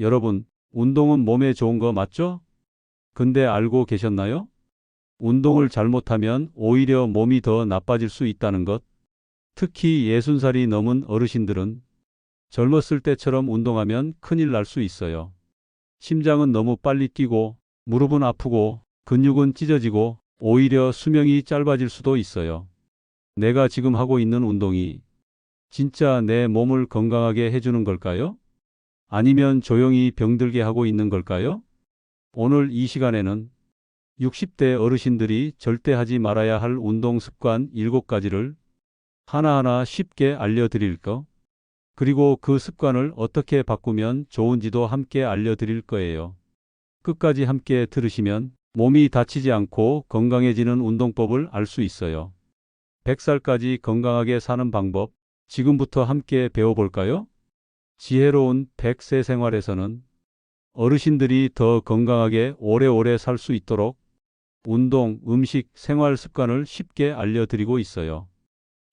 여러분, 운동은 몸에 좋은 거 맞죠? 근데 알고 계셨나요? 운동을 잘못하면 오히려 몸이 더 나빠질 수 있다는 것. 특히 60살이 넘은 어르신들은 젊었을 때처럼 운동하면 큰일 날 수 있어요. 심장은 너무 빨리 뛰고, 무릎은 아프고, 근육은 찢어지고, 오히려 수명이 짧아질 수도 있어요. 내가 지금 하고 있는 운동이 진짜 내 몸을 건강하게 해주는 걸까요? 아니면 조용히 병들게 하고 있는 걸까요? 오늘 이 시간에는 60대 어르신들이 절대 하지 말아야 할 운동 습관 7가지를 하나하나 쉽게 알려드릴 거, 그리고 그 습관을 어떻게 바꾸면 좋은지도 함께 알려드릴 거예요. 끝까지 함께 들으시면 몸이 다치지 않고 건강해지는 운동법을 알 수 있어요. 100살까지 건강하게 사는 방법, 지금부터 함께 배워볼까요? 지혜로운 100세 생활에서는 어르신들이 더 건강하게 오래오래 살 수 있도록 운동, 음식, 생활 습관을 쉽게 알려드리고 있어요.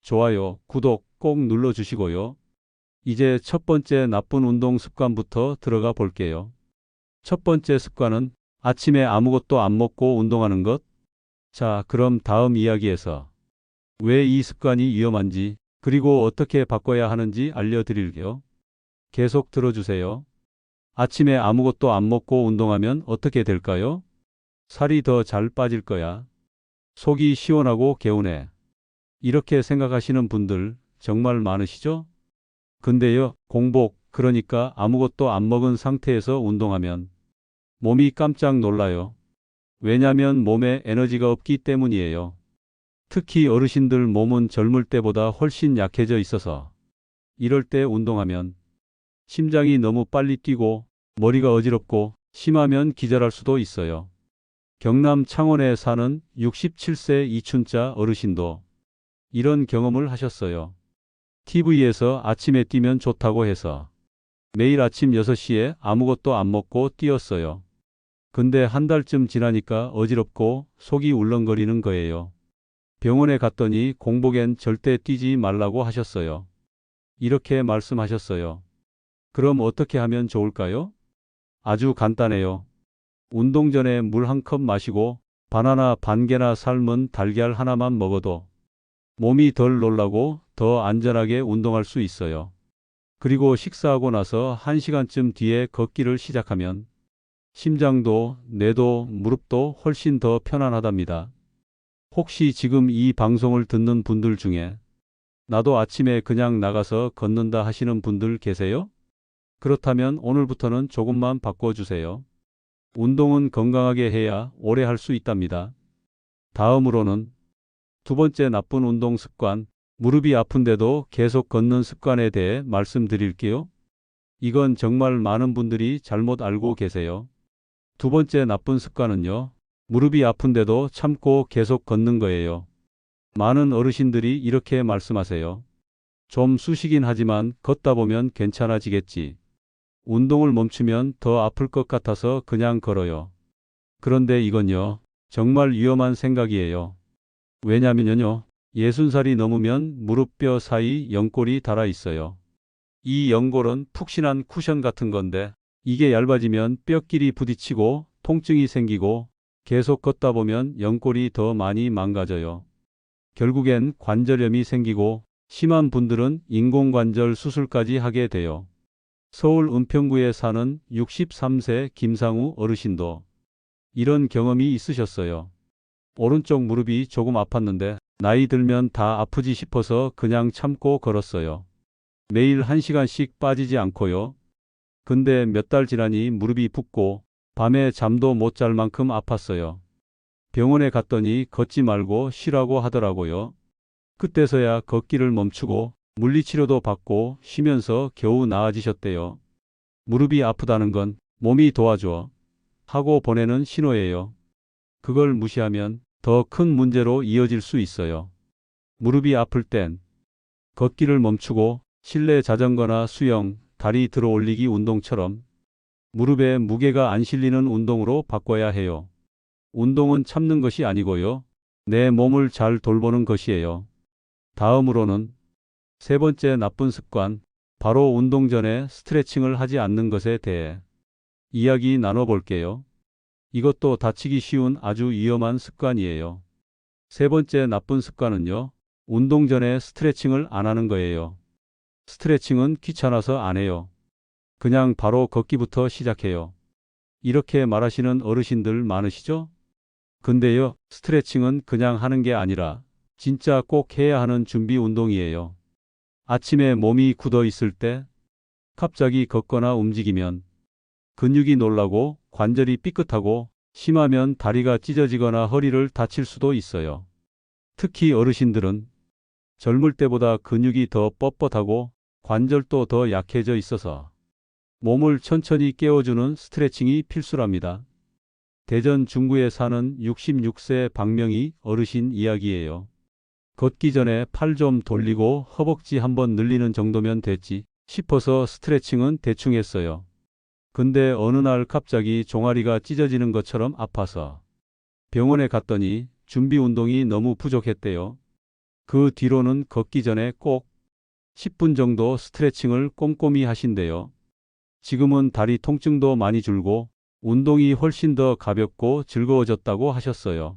좋아요, 구독 꼭 눌러주시고요. 이제 첫 번째 나쁜 운동 습관부터 들어가 볼게요. 첫 번째 습관은 아침에 아무것도 안 먹고 운동하는 것. 자, 그럼 다음 이야기에서 왜 이 습관이 위험한지, 그리고 어떻게 바꿔야 하는지 알려드릴게요. 계속 들어주세요. 아침에 아무것도 안 먹고 운동하면 어떻게 될까요? 살이 더 잘 빠질 거야. 속이 시원하고 개운해. 이렇게 생각하시는 분들 정말 많으시죠? 근데요, 공복, 그러니까 아무것도 안 먹은 상태에서 운동하면 몸이 깜짝 놀라요. 왜냐면 몸에 에너지가 없기 때문이에요. 특히 어르신들 몸은 젊을 때보다 훨씬 약해져 있어서 이럴 때 운동하면 심장이 너무 빨리 뛰고 머리가 어지럽고 심하면 기절할 수도 있어요. 경남 창원에 사는 67세 이춘자 어르신도 이런 경험을 하셨어요. TV에서 아침에 뛰면 좋다고 해서 매일 아침 6시에 아무것도 안 먹고 뛰었어요. 근데 한 달쯤 지나니까 어지럽고 속이 울렁거리는 거예요. 병원에 갔더니 공복엔 절대 뛰지 말라고 하셨어요. 이렇게 말씀하셨어요. 그럼 어떻게 하면 좋을까요? 아주 간단해요. 운동 전에 물 한 컵 마시고 바나나 반 개나 삶은 달걀 하나만 먹어도 몸이 덜 놀라고 더 안전하게 운동할 수 있어요. 그리고 식사하고 나서 1시간쯤 뒤에 걷기를 시작하면 심장도 뇌도 무릎도 훨씬 더 편안하답니다. 혹시 지금 이 방송을 듣는 분들 중에 나도 아침에 그냥 나가서 걷는다 하시는 분들 계세요? 그렇다면 오늘부터는 조금만 바꿔주세요. 운동은 건강하게 해야 오래 할 수 있답니다. 다음으로는 두 번째 나쁜 운동 습관, 무릎이 아픈데도 계속 걷는 습관에 대해 말씀드릴게요. 이건 정말 많은 분들이 잘못 알고 계세요. 두 번째 나쁜 습관은요, 무릎이 아픈데도 참고 계속 걷는 거예요. 많은 어르신들이 이렇게 말씀하세요. 좀 쑤시긴 하지만 걷다 보면 괜찮아지겠지. 운동을 멈추면 더 아플 것 같아서 그냥 걸어요. 그런데 이건요, 정말 위험한 생각이에요. 왜냐면요, 60살이 넘으면 무릎뼈 사이 연골이 달아 있어요. 이 연골은 푹신한 쿠션 같은 건데, 이게 얇아지면 뼈끼리 부딪히고 통증이 생기고 계속 걷다 보면 연골이 더 많이 망가져요. 결국엔 관절염이 생기고 심한 분들은 인공관절 수술까지 하게 돼요. 서울 은평구에 사는 63세 김상우 어르신도 이런 경험이 있으셨어요. 오른쪽 무릎이 조금 아팠는데 나이 들면 다 아프지 싶어서 그냥 참고 걸었어요. 매일 1시간씩 빠지지 않고요. 근데 몇 달 지나니 무릎이 붓고 밤에 잠도 못 잘 만큼 아팠어요. 병원에 갔더니 걷지 말고 쉬라고 하더라고요. 그때서야 걷기를 멈추고 물리치료도 받고 쉬면서 겨우 나아지셨대요. 무릎이 아프다는 건 몸이 도와줘 하고 보내는 신호예요. 그걸 무시하면 더 큰 문제로 이어질 수 있어요. 무릎이 아플 땐 걷기를 멈추고 실내 자전거나 수영, 다리 들어 올리기 운동처럼 무릎에 무게가 안 실리는 운동으로 바꿔야 해요. 운동은 참는 것이 아니고요. 내 몸을 잘 돌보는 것이에요. 다음으로는 세 번째 나쁜 습관, 바로 운동 전에 스트레칭을 하지 않는 것에 대해 이야기 나눠볼게요. 이것도 다치기 쉬운 아주 위험한 습관이에요. 세 번째 나쁜 습관은요. 운동 전에 스트레칭을 안 하는 거예요. 스트레칭은 귀찮아서 안 해요. 그냥 바로 걷기부터 시작해요. 이렇게 말하시는 어르신들 많으시죠? 근데요, 스트레칭은 그냥 하는 게 아니라 진짜 꼭 해야 하는 준비 운동이에요. 아침에 몸이 굳어 있을 때 갑자기 걷거나 움직이면 근육이 놀라고 관절이 삐끗하고 심하면 다리가 찢어지거나 허리를 다칠 수도 있어요. 특히 어르신들은 젊을 때보다 근육이 더 뻣뻣하고 관절도 더 약해져 있어서 몸을 천천히 깨워주는 스트레칭이 필수랍니다. 대전 중구에 사는 66세 박명희 어르신 이야기예요. 걷기 전에 팔 좀 돌리고 허벅지 한번 늘리는 정도면 됐지 싶어서 스트레칭은 대충 했어요. 근데 어느 날 갑자기 종아리가 찢어지는 것처럼 아파서 병원에 갔더니 준비 운동이 너무 부족했대요. 그 뒤로는 걷기 전에 꼭 10분 정도 스트레칭을 꼼꼼히 하신대요. 지금은 다리 통증도 많이 줄고 운동이 훨씬 더 가볍고 즐거워졌다고 하셨어요.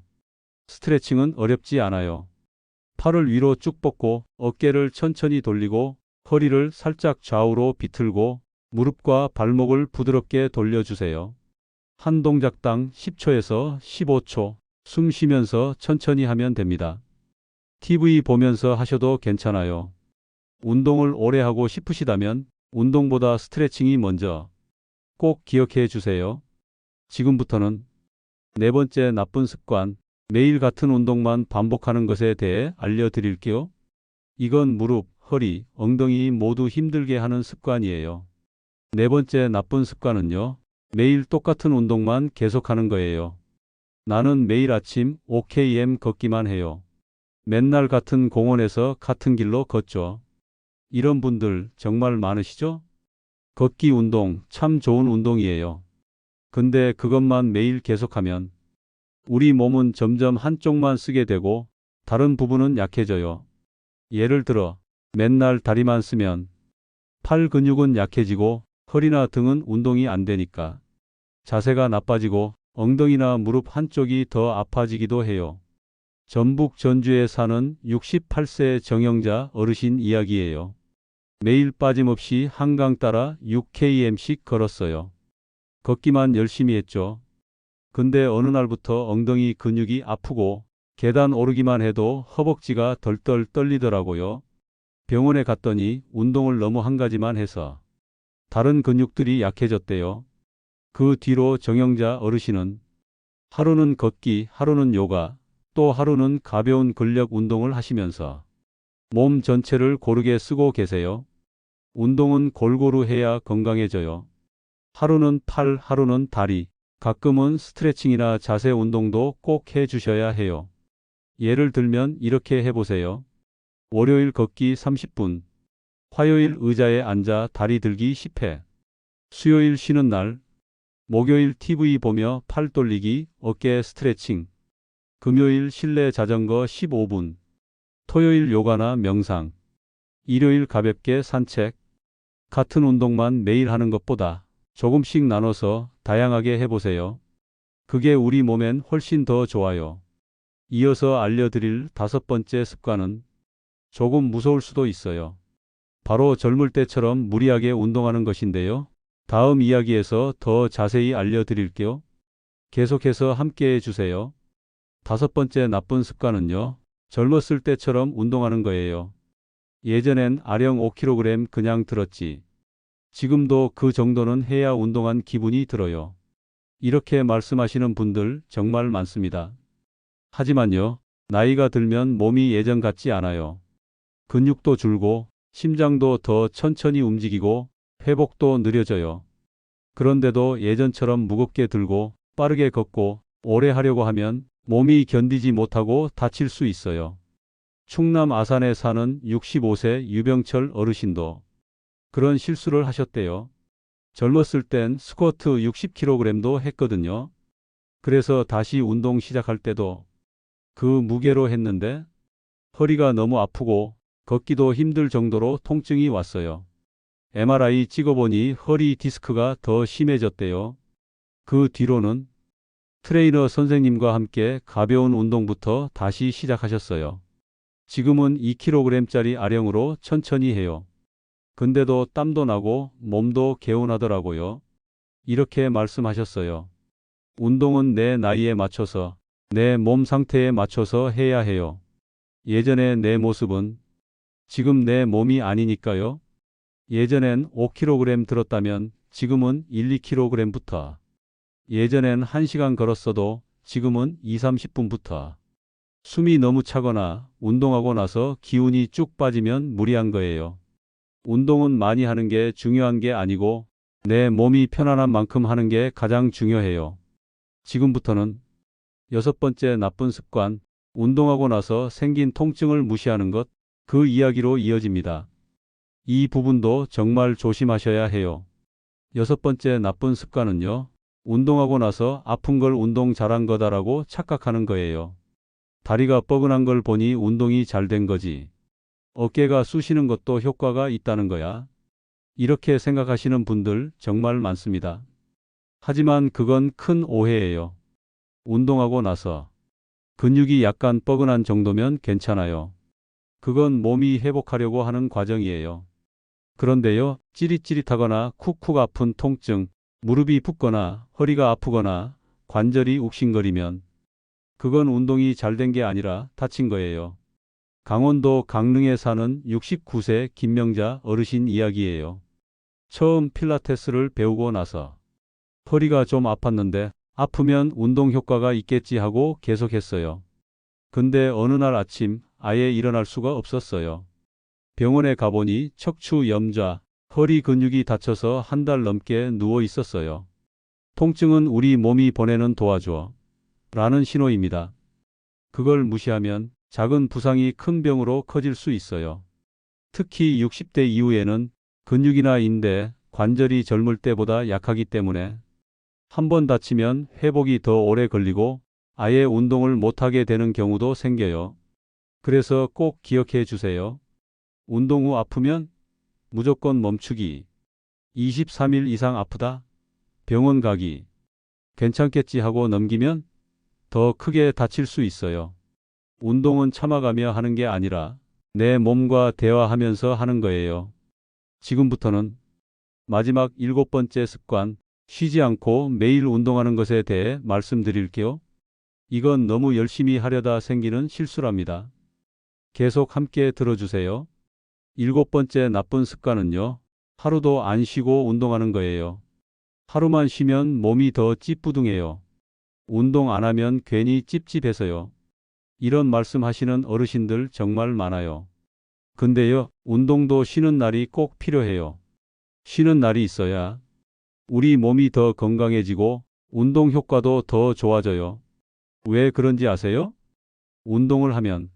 스트레칭은 어렵지 않아요. 팔을 위로 쭉 뻗고 어깨를 천천히 돌리고 허리를 살짝 좌우로 비틀고 무릎과 발목을 부드럽게 돌려주세요. 한 동작당 10초에서 15초 숨 쉬면서 천천히 하면 됩니다. TV 보면서 하셔도 괜찮아요. 운동을 오래 하고 싶으시다면 운동보다 스트레칭이 먼저 꼭 기억해 주세요. 지금부터는 네 번째 나쁜 습관, 매일 같은 운동만 반복하는 것에 대해 알려드릴게요. 이건 무릎, 허리, 엉덩이 모두 힘들게 하는 습관이에요. 네 번째 나쁜 습관은요. 매일 똑같은 운동만 계속하는 거예요. 나는 매일 아침 5km 걷기만 해요. 맨날 같은 공원에서 같은 길로 걷죠. 이런 분들 정말 많으시죠? 걷기 운동 참 좋은 운동이에요. 근데 그것만 매일 계속하면 우리 몸은 점점 한쪽만 쓰게 되고 다른 부분은 약해져요. 예를 들어 맨날 다리만 쓰면 팔 근육은 약해지고 허리나 등은 운동이 안 되니까 자세가 나빠지고 엉덩이나 무릎 한쪽이 더 아파지기도 해요. 전북 전주에 사는 68세 정영자 어르신 이야기예요. 매일 빠짐없이 한강 따라 6km씩 걸었어요. 걷기만 열심히 했죠. 근데 어느 날부터 엉덩이 근육이 아프고 계단 오르기만 해도 허벅지가 덜덜 떨리더라고요. 병원에 갔더니 운동을 너무 한 가지만 해서 다른 근육들이 약해졌대요. 그 뒤로 정영자 어르신은 하루는 걷기, 하루는 요가, 또 하루는 가벼운 근력 운동을 하시면서 몸 전체를 고르게 쓰고 계세요. 운동은 골고루 해야 건강해져요. 하루는 팔, 하루는 다리, 가끔은 스트레칭이나 자세 운동도 꼭 해 주셔야 해요. 예를 들면 이렇게 해보세요. 월요일 걷기 30분, 화요일 의자에 앉아 다리 들기 10회, 수요일 쉬는 날, 목요일 TV 보며 팔 돌리기, 어깨 스트레칭, 금요일 실내 자전거 15분, 토요일 요가나 명상, 일요일 가볍게 산책, 같은 운동만 매일 하는 것보다 조금씩 나눠서 다양하게 해보세요. 그게 우리 몸엔 훨씬 더 좋아요. 이어서 알려드릴 다섯 번째 습관은 조금 무서울 수도 있어요. 바로 젊을 때처럼 무리하게 운동하는 것인데요. 다음 이야기에서 더 자세히 알려드릴게요. 계속해서 함께 해주세요. 다섯 번째 나쁜 습관은요. 젊었을 때처럼 운동하는 거예요. 예전엔 아령 5kg 그냥 들었지. 지금도 그 정도는 해야 운동한 기분이 들어요. 이렇게 말씀하시는 분들 정말 많습니다. 하지만요, 나이가 들면 몸이 예전 같지 않아요. 근육도 줄고, 심장도 더 천천히 움직이고, 회복도 느려져요. 그런데도 예전처럼 무겁게 들고, 빠르게 걷고, 오래 하려고 하면 몸이 견디지 못하고 다칠 수 있어요. 충남 아산에 사는 65세 유병철 어르신도 그런 실수를 하셨대요. 젊었을 땐 스쿼트 60kg도 했거든요. 그래서 다시 운동 시작할 때도 그 무게로 했는데 허리가 너무 아프고 걷기도 힘들 정도로 통증이 왔어요. MRI 찍어보니 허리 디스크가 더 심해졌대요. 그 뒤로는 트레이너 선생님과 함께 가벼운 운동부터 다시 시작하셨어요. 지금은 2kg짜리 아령으로 천천히 해요. 근데도 땀도 나고 몸도 개운하더라고요. 이렇게 말씀하셨어요. 운동은 내 나이에 맞춰서 내 몸 상태에 맞춰서 해야 해요. 예전에 내 모습은 지금 내 몸이 아니니까요. 예전엔 5kg 들었다면 지금은 1, 2kg부터. 예전엔 1시간 걸었어도 지금은 2, 30분부터. 숨이 너무 차거나 운동하고 나서 기운이 쭉 빠지면 무리한 거예요. 운동은 많이 하는 게 중요한 게 아니고 내 몸이 편안한 만큼 하는 게 가장 중요해요. 지금부터는 여섯 번째 나쁜 습관, 운동하고 나서 생긴 통증을 무시하는 것, 그 이야기로 이어집니다. 이 부분도 정말 조심하셔야 해요. 여섯 번째 나쁜 습관은요, 운동하고 나서 아픈 걸 운동 잘한 거다라고 착각하는 거예요. 다리가 뻐근한 걸 보니 운동이 잘 된 거지. 어깨가 쑤시는 것도 효과가 있다는 거야. 이렇게 생각하시는 분들 정말 많습니다. 하지만 그건 큰 오해예요. 운동하고 나서 근육이 약간 뻐근한 정도면 괜찮아요. 그건 몸이 회복하려고 하는 과정이에요. 그런데요, 찌릿찌릿하거나 쿡쿡 아픈 통증, 무릎이 붓거나 허리가 아프거나 관절이 욱신거리면 그건 운동이 잘 된 게 아니라 다친 거예요. 강원도 강릉에 사는 69세 김명자 어르신 이야기예요. 처음 필라테스를 배우고 나서 허리가 좀 아팠는데 아프면 운동 효과가 있겠지 하고 계속했어요. 근데 어느 날 아침 아예 일어날 수가 없었어요. 병원에 가보니 척추 염좌, 허리 근육이 다쳐서 한 달 넘게 누워 있었어요. 통증은 우리 몸이 보내는 도와줘. 라는 신호입니다. 그걸 무시하면 작은 부상이 큰 병으로 커질 수 있어요. 특히 60대 이후에는 근육이나 인대, 관절이 젊을 때보다 약하기 때문에 한 번 다치면 회복이 더 오래 걸리고 아예 운동을 못하게 되는 경우도 생겨요. 그래서 꼭 기억해 주세요. 운동 후 아프면 무조건 멈추기. 23일 이상 아프다? 병원 가기. 괜찮겠지 하고 넘기면 더 크게 다칠 수 있어요. 운동은 참아가며 하는 게 아니라 내 몸과 대화하면서 하는 거예요. 지금부터는 마지막 일곱 번째 습관, 쉬지 않고 매일 운동하는 것에 대해 말씀드릴게요. 이건 너무 열심히 하려다 생기는 실수랍니다. 계속 함께 들어주세요. 일곱 번째 나쁜 습관은요. 하루도 안 쉬고 운동하는 거예요. 하루만 쉬면 몸이 더 찌뿌둥해요. 운동 안 하면 괜히 찝찝해서요. 이런 말씀 하시는 어르신들 정말 많아요. 근데요, 운동도 쉬는 날이 꼭 필요해요. 쉬는 날이 있어야 우리 몸이 더 건강해지고 운동 효과도 더 좋아져요. 왜 그런지 아세요? 운동을 하면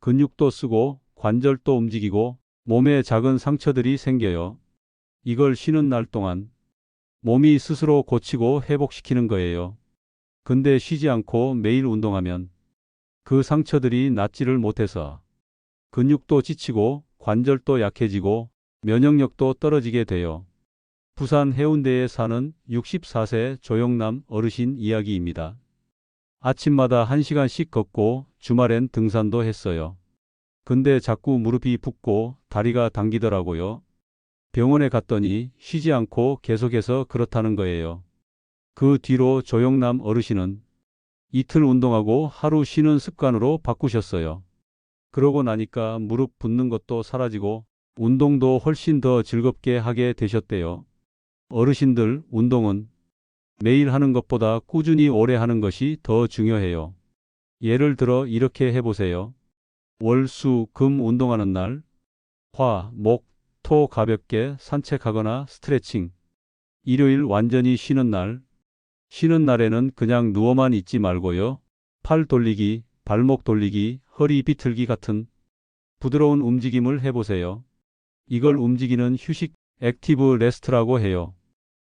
근육도 쓰고 관절도 움직이고 몸에 작은 상처들이 생겨요. 이걸 쉬는 날 동안 몸이 스스로 고치고 회복시키는 거예요. 근데 쉬지 않고 매일 운동하면 그 상처들이 낫지를 못해서 근육도 지치고 관절도 약해지고 면역력도 떨어지게 돼요. 부산 해운대에 사는 64세 조영남 어르신 이야기입니다. 아침마다 1시간씩 걷고 주말엔 등산도 했어요. 근데 자꾸 무릎이 붓고 다리가 당기더라고요. 병원에 갔더니 쉬지 않고 계속해서 그렇다는 거예요. 그 뒤로 조영남 어르신은 이틀 운동하고 하루 쉬는 습관으로 바꾸셨어요. 그러고 나니까 무릎 붓는 것도 사라지고 운동도 훨씬 더 즐겁게 하게 되셨대요. 어르신들 운동은 매일 하는 것보다 꾸준히 오래 하는 것이 더 중요해요. 예를 들어 이렇게 해보세요. 월, 수, 금 운동하는 날, 화, 목, 토 가볍게 산책하거나 스트레칭, 일요일 완전히 쉬는 날, 쉬는 날에는 그냥 누워만 있지 말고요. 팔 돌리기, 발목 돌리기, 허리 비틀기 같은 부드러운 움직임을 해보세요. 이걸 움직이는 휴식, 액티브 레스트라고 해요.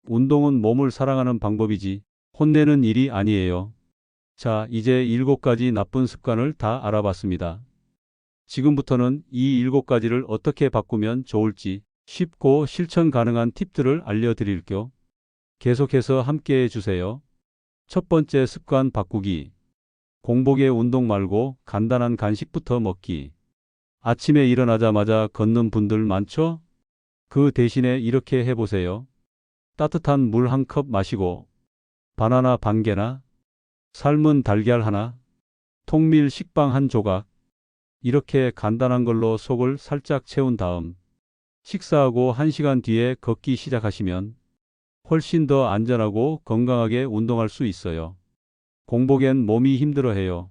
운동은 몸을 사랑하는 방법이지 혼내는 일이 아니에요. 자, 이제 일곱 가지 나쁜 습관을 다 알아봤습니다. 지금부터는 이 일곱 가지를 어떻게 바꾸면 좋을지 쉽고 실천 가능한 팁들을 알려드릴게요. 계속해서 함께 해주세요. 첫 번째 습관 바꾸기. 공복에 운동 말고 간단한 간식부터 먹기. 아침에 일어나자마자 걷는 분들 많죠? 그 대신에 이렇게 해보세요. 따뜻한 물 한 컵 마시고, 바나나 반 개나, 삶은 달걀 하나, 통밀 식빵 한 조각, 이렇게 간단한 걸로 속을 살짝 채운 다음, 식사하고 1시간 뒤에 걷기 시작하시면 훨씬 더 안전하고 건강하게 운동할 수 있어요. 공복엔 몸이 힘들어해요.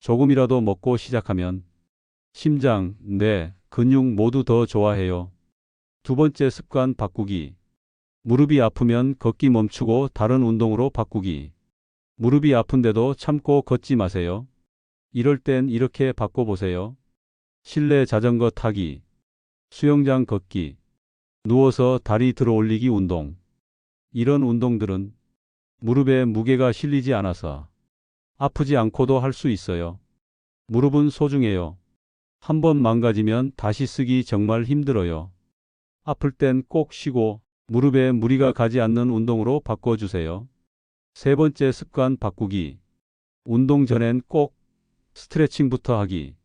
조금이라도 먹고 시작하면 심장, 뇌, 근육 모두 더 좋아해요. 두 번째 습관 바꾸기. 무릎이 아프면 걷기 멈추고 다른 운동으로 바꾸기. 무릎이 아픈데도 참고 걷지 마세요. 이럴 땐 이렇게 바꿔보세요. 실내 자전거 타기, 수영장 걷기, 누워서 다리 들어 올리기 운동. 이런 운동들은 무릎에 무게가 실리지 않아서 아프지 않고도 할 수 있어요. 무릎은 소중해요. 한 번 망가지면 다시 쓰기 정말 힘들어요. 아플 땐 꼭 쉬고 무릎에 무리가 가지 않는 운동으로 바꿔주세요. 세 번째 습관 바꾸기. 운동 전엔 꼭 스트레칭부터 하기.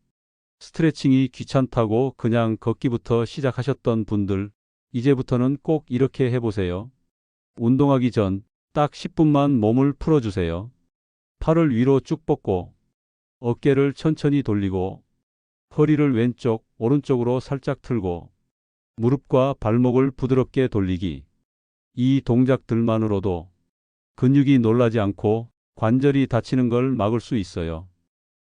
스트레칭이 귀찮다고 그냥 걷기부터 시작하셨던 분들, 이제부터는 꼭 이렇게 해보세요. 운동하기 전 딱 10분만 몸을 풀어주세요. 팔을 위로 쭉 뻗고, 어깨를 천천히 돌리고, 허리를 왼쪽, 오른쪽으로 살짝 틀고, 무릎과 발목을 부드럽게 돌리기. 이 동작들만으로도 근육이 놀라지 않고 관절이 다치는 걸 막을 수 있어요.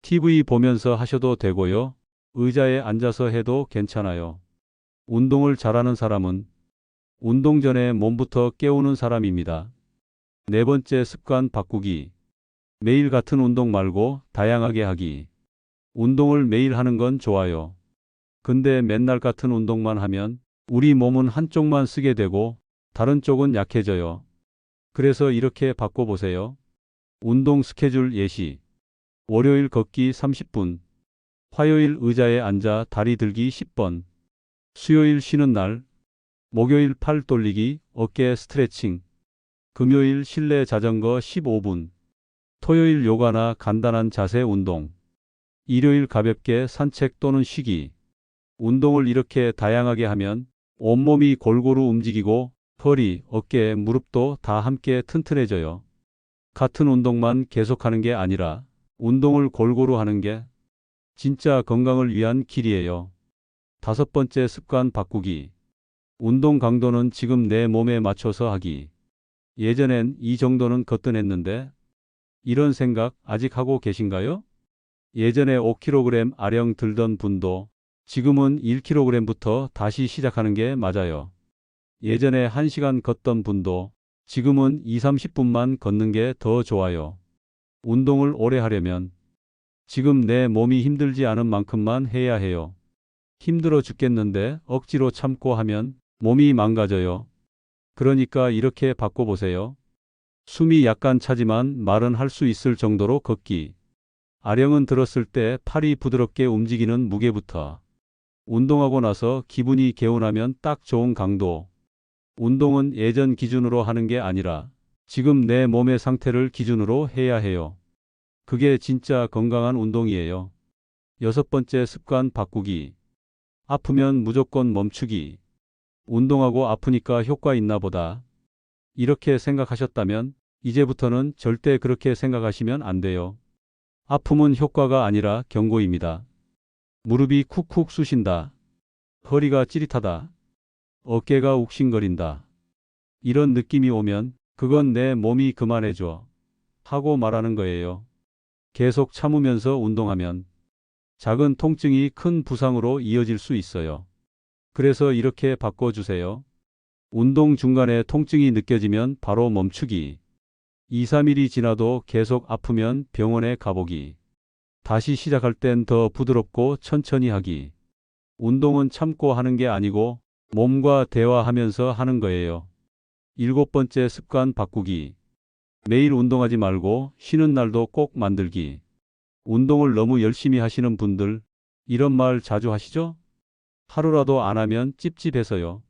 TV 보면서 하셔도 되고요. 의자에 앉아서 해도 괜찮아요. 운동을 잘하는 사람은 운동 전에 몸부터 깨우는 사람입니다. 네 번째 습관 바꾸기. 매일 같은 운동 말고 다양하게 하기. 운동을 매일 하는 건 좋아요. 근데 맨날 같은 운동만 하면 우리 몸은 한쪽만 쓰게 되고 다른 쪽은 약해져요. 그래서 이렇게 바꿔보세요. 운동 스케줄 예시. 월요일 걷기 30분. 화요일 의자에 앉아 다리 들기 10번. 수요일 쉬는 날. 목요일 팔 돌리기, 어깨 스트레칭. 금요일 실내 자전거 15분. 토요일 요가나 간단한 자세 운동. 일요일 가볍게 산책 또는 쉬기. 운동을 이렇게 다양하게 하면 온몸이 골고루 움직이고 허리, 어깨, 무릎도 다 함께 튼튼해져요. 같은 운동만 계속하는 게 아니라 운동을 골고루 하는 게 진짜 건강을 위한 길이에요. 다섯 번째 습관 바꾸기. 운동 강도는 지금 내 몸에 맞춰서 하기. 예전엔 이 정도는 거뜬했는데 이런 생각 아직 하고 계신가요? 예전에 5kg 아령 들던 분도 지금은 1kg부터 다시 시작하는 게 맞아요. 예전에 1시간 걷던 분도 지금은 2, 30분만 걷는 게 더 좋아요. 운동을 오래 하려면 지금 내 몸이 힘들지 않은 만큼만 해야 해요. 힘들어 죽겠는데 억지로 참고 하면 몸이 망가져요. 그러니까 이렇게 바꿔보세요. 숨이 약간 차지만 말은 할 수 있을 정도로 걷기. 아령은 들었을 때 팔이 부드럽게 움직이는 무게부터. 운동하고 나서 기분이 개운하면 딱 좋은 강도. 운동은 예전 기준으로 하는 게 아니라 지금 내 몸의 상태를 기준으로 해야 해요. 그게 진짜 건강한 운동이에요. 여섯 번째 습관 바꾸기. 아프면 무조건 멈추기. 운동하고 아프니까 효과 있나 보다. 이렇게 생각하셨다면 이제부터는 절대 그렇게 생각하시면 안 돼요. 아픔은 효과가 아니라 경고입니다. 무릎이 쿡쿡 쑤신다. 허리가 찌릿하다. 어깨가 욱신거린다. 이런 느낌이 오면 그건 내 몸이 그만해줘. 하고 말하는 거예요. 계속 참으면서 운동하면 작은 통증이 큰 부상으로 이어질 수 있어요. 그래서 이렇게 바꿔주세요. 운동 중간에 통증이 느껴지면 바로 멈추기. 2, 3일이 지나도 계속 아프면 병원에 가보기. 다시 시작할 땐 더 부드럽고 천천히 하기. 운동은 참고 하는 게 아니고 몸과 대화하면서 하는 거예요. 일곱 번째 습관 바꾸기. 매일 운동하지 말고 쉬는 날도 꼭 만들기. 운동을 너무 열심히 하시는 분들, 이런 말 자주 하시죠? 하루라도 안 하면 찝찝해서요.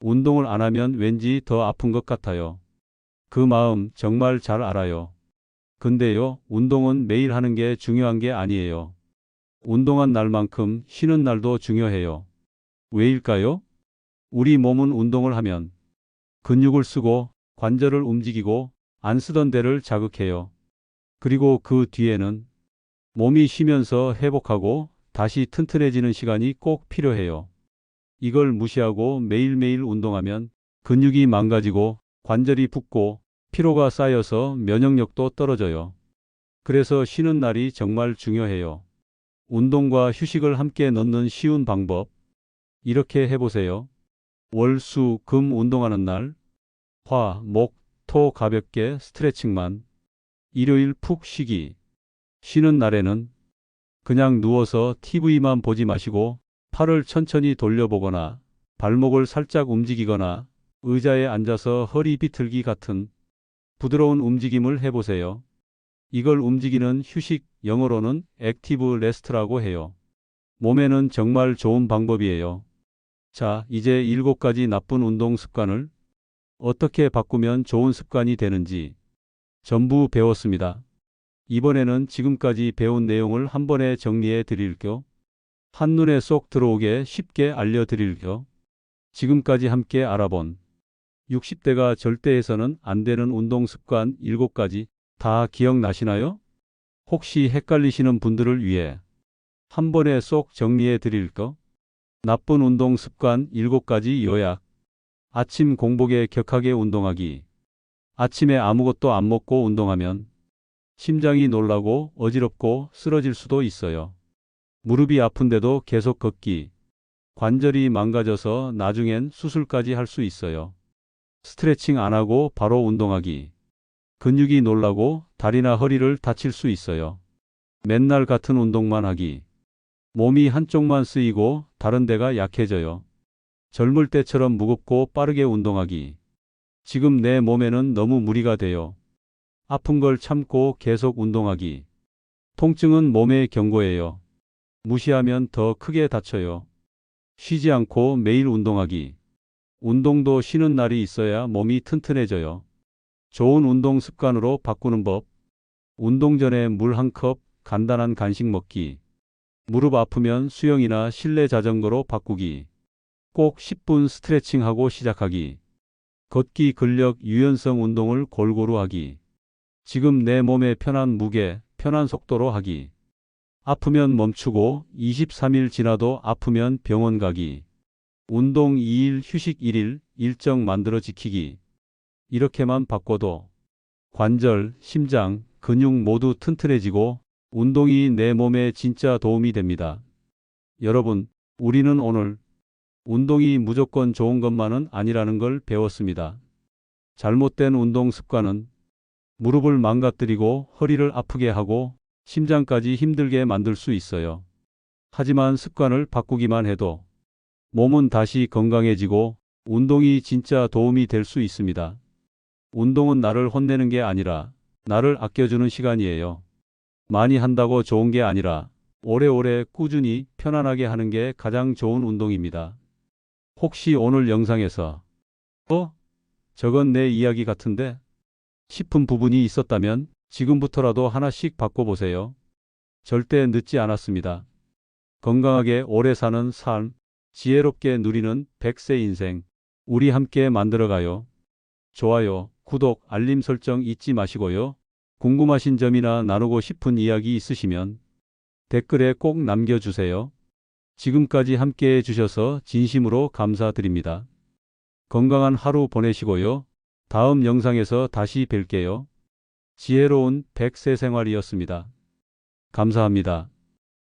운동을 안 하면 왠지 더 아픈 것 같아요. 그 마음 정말 잘 알아요. 근데요, 운동은 매일 하는 게 중요한 게 아니에요. 운동한 날만큼 쉬는 날도 중요해요. 왜일까요? 우리 몸은 운동을 하면 근육을 쓰고 관절을 움직이고 안 쓰던 데를 자극해요. 그리고 그 뒤에는 몸이 쉬면서 회복하고 다시 튼튼해지는 시간이 꼭 필요해요. 이걸 무시하고 매일매일 운동하면 근육이 망가지고 관절이 붓고 피로가 쌓여서 면역력도 떨어져요. 그래서 쉬는 날이 정말 중요해요. 운동과 휴식을 함께 넣는 쉬운 방법. 이렇게 해보세요. 월, 수, 금 운동하는 날. 화, 목, 토 가볍게 스트레칭만. 일요일 푹 쉬기. 쉬는 날에는 그냥 누워서 TV만 보지 마시고 팔을 천천히 돌려보거나 발목을 살짝 움직이거나 의자에 앉아서 허리 비틀기 같은 부드러운 움직임을 해보세요. 이걸 움직이는 휴식, 영어로는 액티브 레스트라고 해요. 몸에는 정말 좋은 방법이에요. 자, 이제 일곱 가지 나쁜 운동 습관을 어떻게 바꾸면 좋은 습관이 되는지 전부 배웠습니다. 이번에는 지금까지 배운 내용을 한 번에 정리해 드릴게요. 한눈에 쏙 들어오게 쉽게 알려드릴게요. 지금까지 함께 알아본 60대가 절대 해서는 안 되는 운동 습관 7가지 다 기억나시나요? 혹시 헷갈리시는 분들을 위해 한 번에 쏙 정리해 드릴까? 나쁜 운동 습관 7가지 요약. 아침 공복에 격하게 운동하기. 아침에 아무것도 안 먹고 운동하면 심장이 놀라고 어지럽고 쓰러질 수도 있어요. 무릎이 아픈데도 계속 걷기. 관절이 망가져서 나중엔 수술까지 할 수 있어요. 스트레칭 안 하고 바로 운동하기. 근육이 놀라고 다리나 허리를 다칠 수 있어요. 맨날 같은 운동만 하기. 몸이 한쪽만 쓰이고 다른 데가 약해져요. 젊을 때처럼 무겁고 빠르게 운동하기. 지금 내 몸에는 너무 무리가 돼요. 아픈 걸 참고 계속 운동하기. 통증은 몸의 경고예요. 무시하면 더 크게 다쳐요. 쉬지 않고 매일 운동하기. 운동도 쉬는 날이 있어야 몸이 튼튼해져요. 좋은 운동 습관으로 바꾸는 법. 운동 전에 물 한 컵, 간단한 간식 먹기. 무릎 아프면 수영이나 실내 자전거로 바꾸기. 꼭 10분 스트레칭하고 시작하기. 걷기 근력 유연성 운동을 골고루 하기. 지금 내 몸에 편한 무게, 편한 속도로 하기. 아프면 멈추고 23일 지나도 아프면 병원 가기. 운동 2일, 휴식 1일, 일정 만들어 지키기. 이렇게만 바꿔도 관절, 심장, 근육 모두 튼튼해지고 운동이 내 몸에 진짜 도움이 됩니다. 여러분, 우리는 오늘 운동이 무조건 좋은 것만은 아니라는 걸 배웠습니다. 잘못된 운동 습관은 무릎을 망가뜨리고 허리를 아프게 하고 심장까지 힘들게 만들 수 있어요. 하지만 습관을 바꾸기만 해도 몸은 다시 건강해지고 운동이 진짜 도움이 될 수 있습니다. 운동은 나를 혼내는 게 아니라 나를 아껴주는 시간이에요. 많이 한다고 좋은 게 아니라 오래오래 꾸준히 편안하게 하는 게 가장 좋은 운동입니다. 혹시 오늘 영상에서 어? 저건 내 이야기 같은데? 싶은 부분이 있었다면 지금부터라도 하나씩 바꿔보세요. 절대 늦지 않았습니다. 건강하게 오래 사는 삶, 지혜롭게 누리는 100세 인생, 우리 함께 만들어가요. 좋아요, 구독, 알림 설정 잊지 마시고요. 궁금하신 점이나 나누고 싶은 이야기 있으시면 댓글에 꼭 남겨주세요. 지금까지 함께 해주셔서 진심으로 감사드립니다. 건강한 하루 보내시고요. 다음 영상에서 다시 뵐게요. 지혜로운 100세 생활이었습니다. 감사합니다.